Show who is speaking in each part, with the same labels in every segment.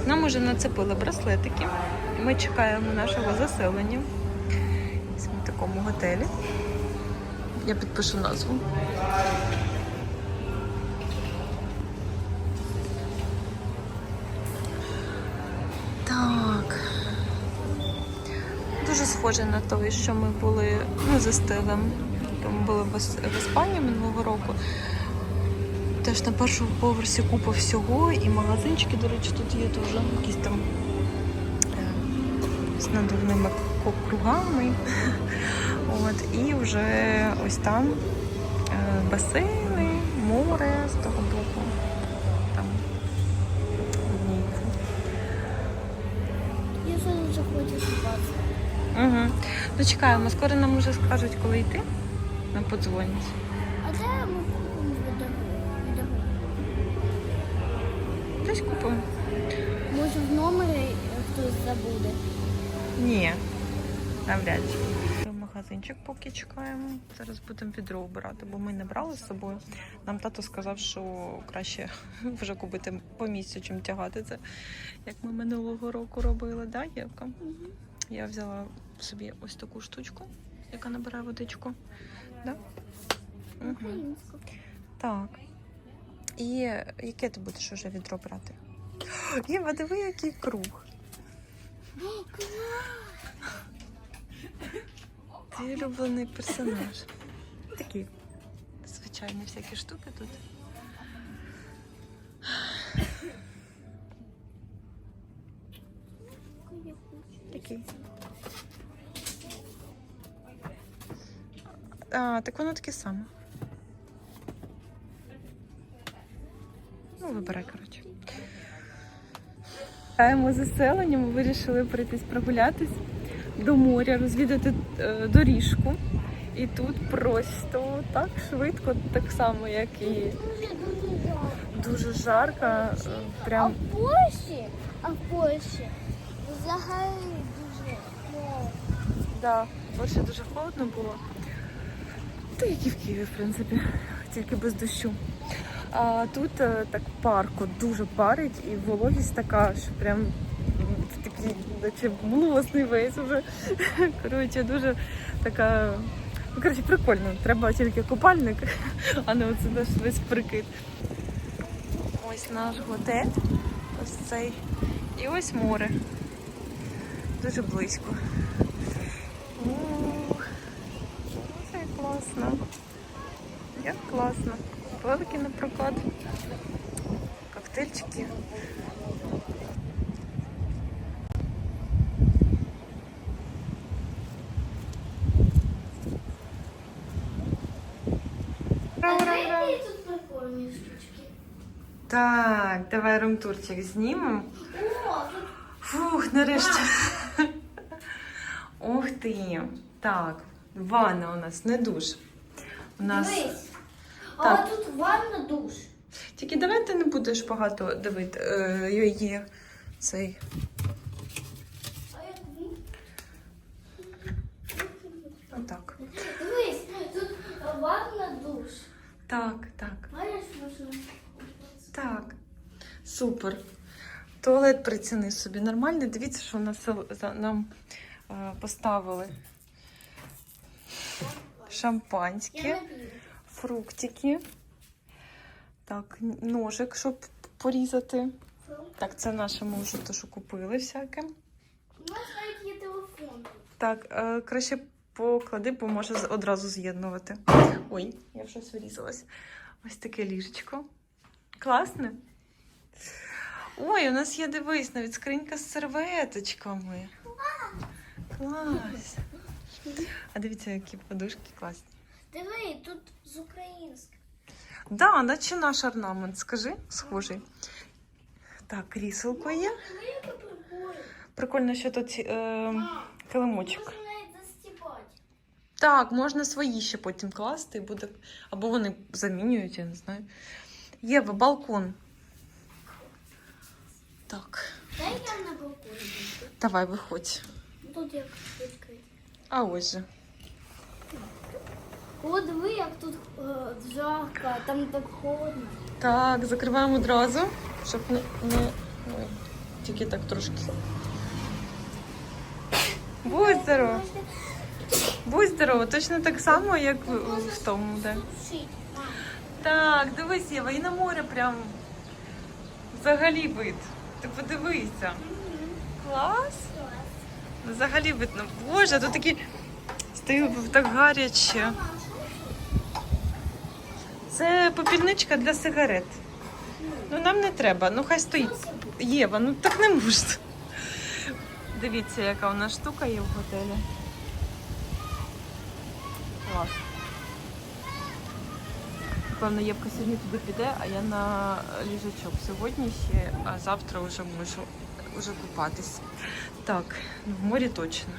Speaker 1: Так, нам уже нацепили браслетики. Ми чекаємо нашого заселення. В такому готелі. Я підпишу назву. Так. Дуже схоже на те, що ми були ну, за стилем. Ми були в Іспанії минулого року. Теж на першому поверсі купа всього, і магазинчики, до речі, тут є дуже якісь там е, з надувними кругами. От, і вже ось там е, басейни, море з того боку. Там.
Speaker 2: Я дуже хочу купатися.
Speaker 1: Угу. Ну чекаємо, скоро нам вже скажуть, коли йти. Нам подзвонять. Десь купимо.
Speaker 2: Може в номері хтось забуде.
Speaker 1: Ні, навряд чи. Магазинчик поки чекаємо. Зараз будемо відро обирати, бо ми не брали з собою. Нам тато сказав, що краще вже купити по місцю, чим тягати це, як ми минулого року робили, да, Євка? Я взяла собі ось таку штучку, яка набирає водичку. Да? Угу. Так. І яке ти будеш уже відро брати? Єва, диви, який круг. Твій улюблений персонаж. Такі звичайні всякі штуки тут. Такий. А, так воно таке саме. Ну, вибирай, коротше. Чекаємо заселення, ми вирішили пройтись прогулятись до моря, розвідати е, доріжку. І тут просто так швидко, так само, як і дуже жарко. е,
Speaker 2: А в Польщі, а в Польщі взагалі дуже холодно.
Speaker 1: да, більше дуже холодно було. Та як і в Києві, в принципі, тільки без дощу. А тут е, так парко дуже парить і вологість така, що прям м, такий, наче млосний весь уже. Коротше, дуже така. Ну, коротше, прикольно. Треба тільки купальник, а не оце наш весь прикид. Ось наш готель. Ось цей. І ось море. Дуже близько. Це класно. Як класно. Великий на прокат. Коктейльчики. Так, давай румтурчик знімемо. Фух, нарешті. Ух ти. Так, ванна у нас не душ. У нас.
Speaker 2: дивись.
Speaker 1: Так.
Speaker 2: А тут ванна душ.
Speaker 1: Тільки давай ти не будеш багато дивити. Е, є цей.
Speaker 2: А?
Speaker 1: Отак.
Speaker 2: Дивись, тут ванна душ.
Speaker 1: Так, так,
Speaker 2: Маєш можна?
Speaker 1: так. Супер. Туалет приціни собі нормальний. Дивіться, що нас за- нам е, поставили
Speaker 2: Я
Speaker 1: шампанське. Фруктики. Так, ножик, щоб порізати. Так, це наше ми вже те, що купили всяке.
Speaker 2: У нас навіть є телефон.
Speaker 1: Так, е, краще поклади, бо може одразу з'єднувати. Ой, я в щось вирізалась. Ось таке ліжечко. Класне. Ой, у нас є, дивись, навіть скринька з серветочками. Клас. А дивіться, які подушки класні.
Speaker 2: Диви, тут з українським.
Speaker 1: Да, наче наш орнамент, скажи, схожий. Так, кріселко є.
Speaker 2: Диви, яке прикольне.
Speaker 1: Прикольно, що тут е, килимочок.
Speaker 2: Можна навіть застібати.
Speaker 1: Так, можна свої ще потім класти і буде. Або вони замінюють, я не знаю. Єва, балкон. Так,
Speaker 2: Дай я на балконі. буду.
Speaker 1: давай виходь.
Speaker 2: Тут як відкрити.
Speaker 1: А ось же.
Speaker 2: О, диви, як тут е, жарко, там так холодно.
Speaker 1: Так, закриваємо одразу, щоб не. не... Ой. Тільки так трошки. Будь здорова. Будь здорова, точно так само, як в, в тому, де. Так, дивись, Єва, і на море прям взагалі вид. Ти подивися. Клас. Взагалі видно. Боже, тут такі стою так гаряче. Це попільничка для сигарет. Ну нам не треба, ну хай стоїть. Єва, ну так не можна. Дивіться, яка у нас штука є в готелі. Клас. Певно, Євка сьогодні туди піде, а я на ліжачок сьогодні ще, а завтра вже можу вже купатись. Так, ну, в морі точно.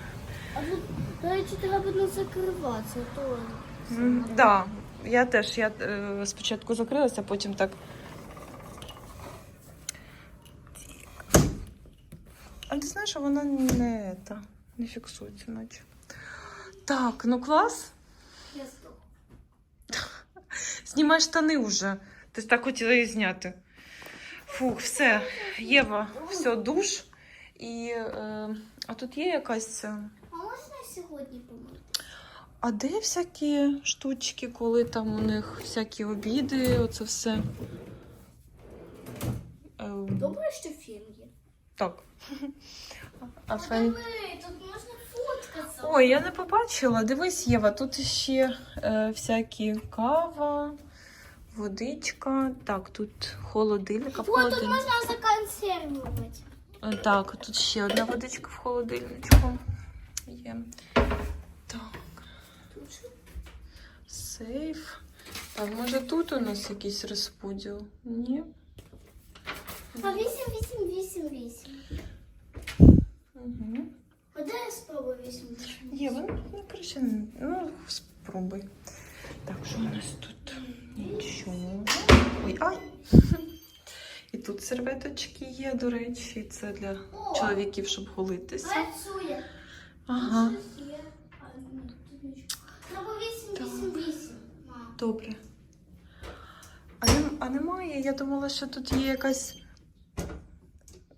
Speaker 2: А тут, до речі, треба не закриватися, то.
Speaker 1: Так, да, я теж я е, спочатку закрилася, потім так. А ти знаєш, що вона не, та, не фіксується, наче. Так, ну клас.
Speaker 2: Я.
Speaker 1: Знімай штани вже. Ти так хотіла її зняти. Фух, все, Єва, все, душ. І, е, а тут є якась.
Speaker 2: А можна сьогодні помити?
Speaker 1: А де всякі штучки, коли там у них всякі обіди, оце все. Е,
Speaker 2: Добре, що фен є.
Speaker 1: так. А фен...
Speaker 2: Тут можна фоткатися.
Speaker 1: Ой, я не побачила. Дивись, Єва, тут ще е, всякі кава, водичка. Так, тут холодильник. а в
Speaker 2: О, тут
Speaker 1: холодильнику-
Speaker 2: можна законсервувати.
Speaker 1: Е, Так, тут ще одна водичка в холодильничку. Є. Так,
Speaker 2: Тут що?
Speaker 1: Сейф. Так, може тут у нас якийсь розподіл? Ні?
Speaker 2: А 8, 8, 8, 8.
Speaker 1: Угу.
Speaker 2: А де я спробую 8, 8?
Speaker 1: Є, ну, ну, коротше, ну, спробуй. Так, що у нас тут? Нічого. Ой, ай! І тут серветочки є, до речі, це для
Speaker 2: О!
Speaker 1: чоловіків, щоб голитися.
Speaker 2: Працює.
Speaker 1: Ага,
Speaker 2: Щось є. А, ні, тут нічого. Треба 8, 8, 8.
Speaker 1: Добре. А, нем- а немає, я думала, що тут є якась.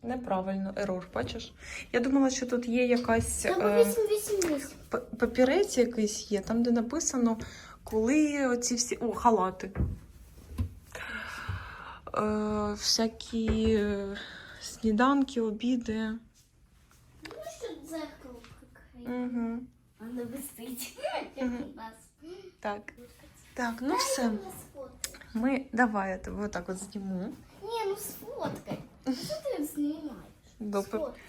Speaker 1: Неправильно, ерор, бачиш? Я думала, що тут є якась. Е,
Speaker 2: 8, 8, 8.
Speaker 1: П- папірець якийсь є, там, де написано, коли оці всі. О, халати. Е, всякі е, сніданки, обіди.
Speaker 2: Ну, що дзеркало прикриє.
Speaker 1: Угу.
Speaker 2: Не висить, як у нас.
Speaker 1: Так. Так, ну
Speaker 2: Дай
Speaker 1: все. Ми давай я тебе отак от зніму.
Speaker 2: Ні, ну сфоткай. Що ти знімаєш?
Speaker 1: Добре.
Speaker 2: Сфоткай.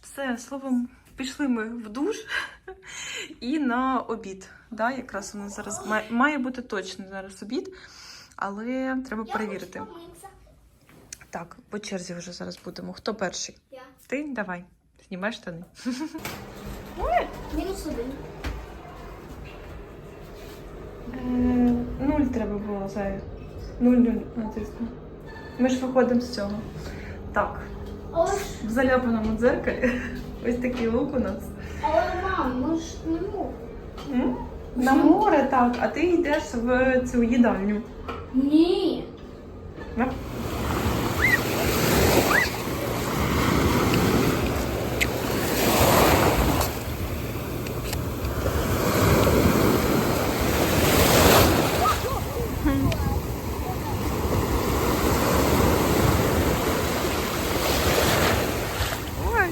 Speaker 1: Все, словом, пішли ми в душ і на обід. Да, якраз у нас зараз має, має бути точно зараз обід, але треба перевірити. Так, по черзі вже зараз будемо. Хто перший?
Speaker 2: Я.
Speaker 1: Ти давай. Знімай штани.
Speaker 2: Мінус один.
Speaker 1: Нуль треба було зайві. Нуль нуль натисну. Ми ж виходимо з цього. Так,
Speaker 2: Але ж,
Speaker 1: в заляпаному дзеркалі ось такий лук у нас.
Speaker 2: але мам, ми ж не можемо.
Speaker 1: М? На море, так, а ти йдеш в цю їдальню.
Speaker 2: Ні.
Speaker 1: На. Ой.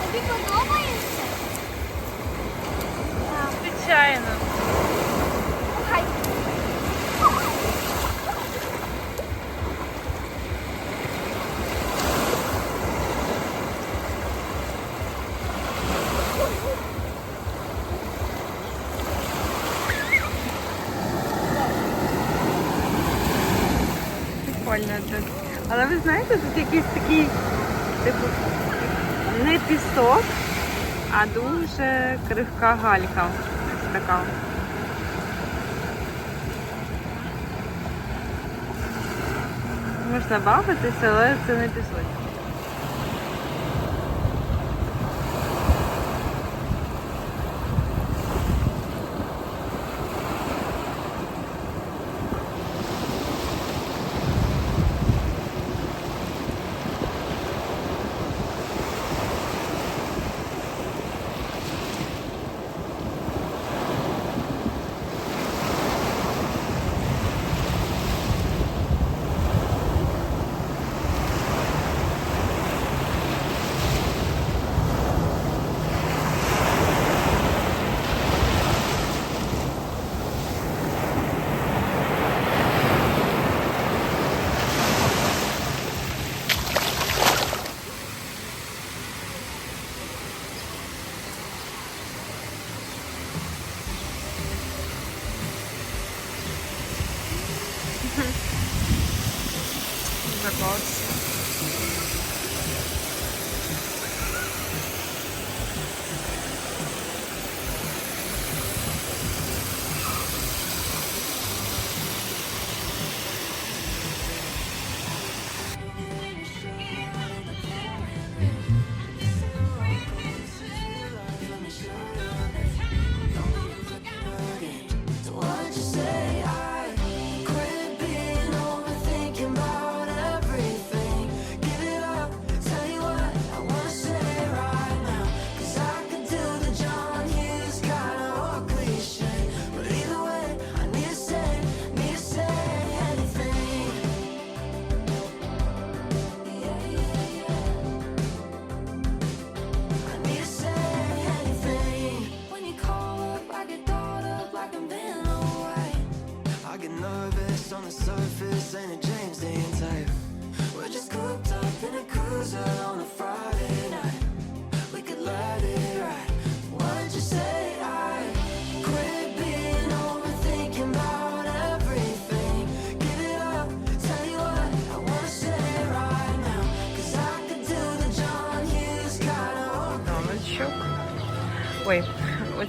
Speaker 2: Тобі подобається?
Speaker 1: Звичайно.
Speaker 2: Хай.
Speaker 1: Прикольно тут. Але ви знаєте, тут якийсь такий, типу, не пісок, а дуже крихка галька. така. Можна бавитися, але це не пісочок.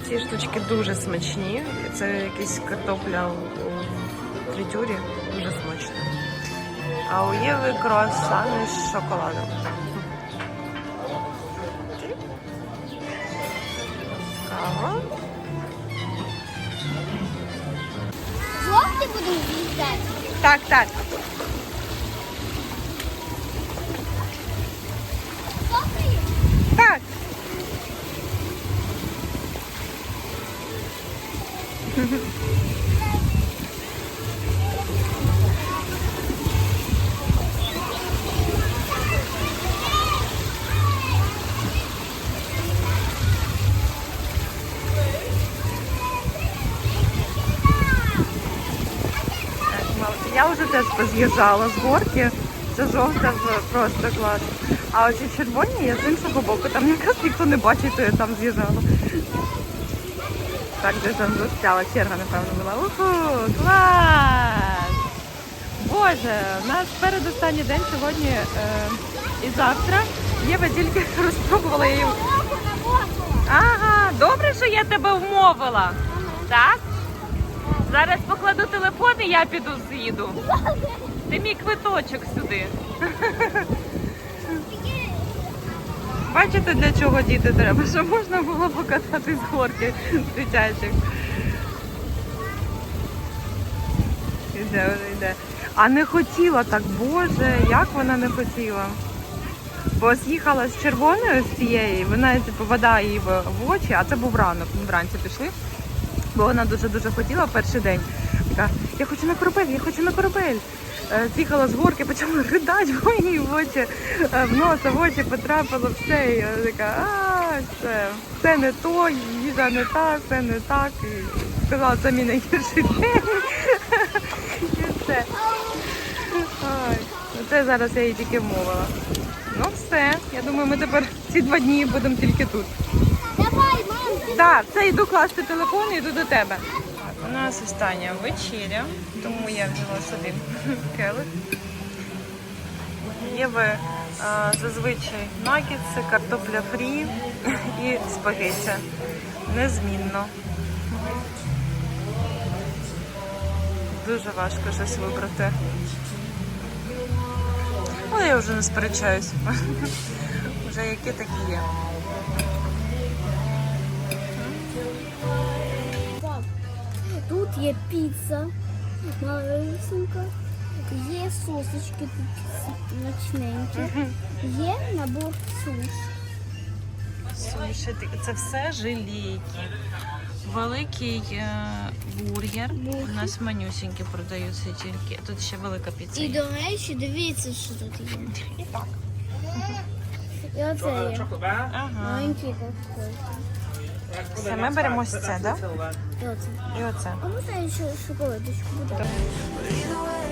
Speaker 1: Оці штучки дуже смачні. Це якась картопля у фритюрі. Дуже смачно. А у Єви круасани з шоколадом. Кава.
Speaker 2: Жовті будемо з'їздати.
Speaker 1: Так, так. Поз'їжджала з горки. Це жовта просто клас. А оці червоні я з іншого боку. Там якраз ніхто не бачить, то я там з'їжджала. Так, де там застряла черга, напевно, була. Уху, клас! Боже, у нас передостанній день сьогодні е, і завтра. Єва тільки розпробувала її. Ага, добре, що я тебе вмовила. Так? Зараз покладу телефон і я піду з'їду. Ти мій квиточок сюди. Бачите, для чого діти треба? Щоб можна було покатати з горки дитячих. Іде, іде. А не хотіла так, боже, як вона не хотіла. Бо з'їхала з червоною з цієї, вона типу, вода їй в очі, а це був ранок. Ми вранці пішли. Бо вона дуже дуже хотіла перший день. Така, я хочу на корабель, я хочу на корабель. Е, З'їхала з горки, почала ридати, бо їй в очі, е, в носа, в очі потрапило все. І вона така, а, все, все не то, їжа не та, все не так. І сказала, це мій найгірший день. І все. Ой, ну це зараз я її тільки вмовила. Ну все, я думаю, ми тепер ці два дні будемо тільки тут. Так, це йду класти телефон і йду до тебе. У нас остання вечеря, тому я взяла собі келих. Є ви зазвичай наггетси, картопля фрі і спагеття. Незмінно. Дуже важко щось вибрати. Але я вже не сперечаюсь. Вже які такі є.
Speaker 2: Тут є піца малесенька, є сосочки тут смачненькі, є набор суш.
Speaker 1: Суші, це все желейки. Великий е, бургер.
Speaker 2: Бургер.
Speaker 1: У нас манюсінькі продаються тільки. Тут ще велика піца.
Speaker 2: І до речі, дивіться, що тут є.
Speaker 1: І так.
Speaker 2: І оце є.
Speaker 1: Ага.
Speaker 2: Маленький такий.
Speaker 1: Все, ми беремо ось це, да?
Speaker 2: І оце.
Speaker 1: І оце.
Speaker 2: А можна ще шоколадочку буде?
Speaker 3: But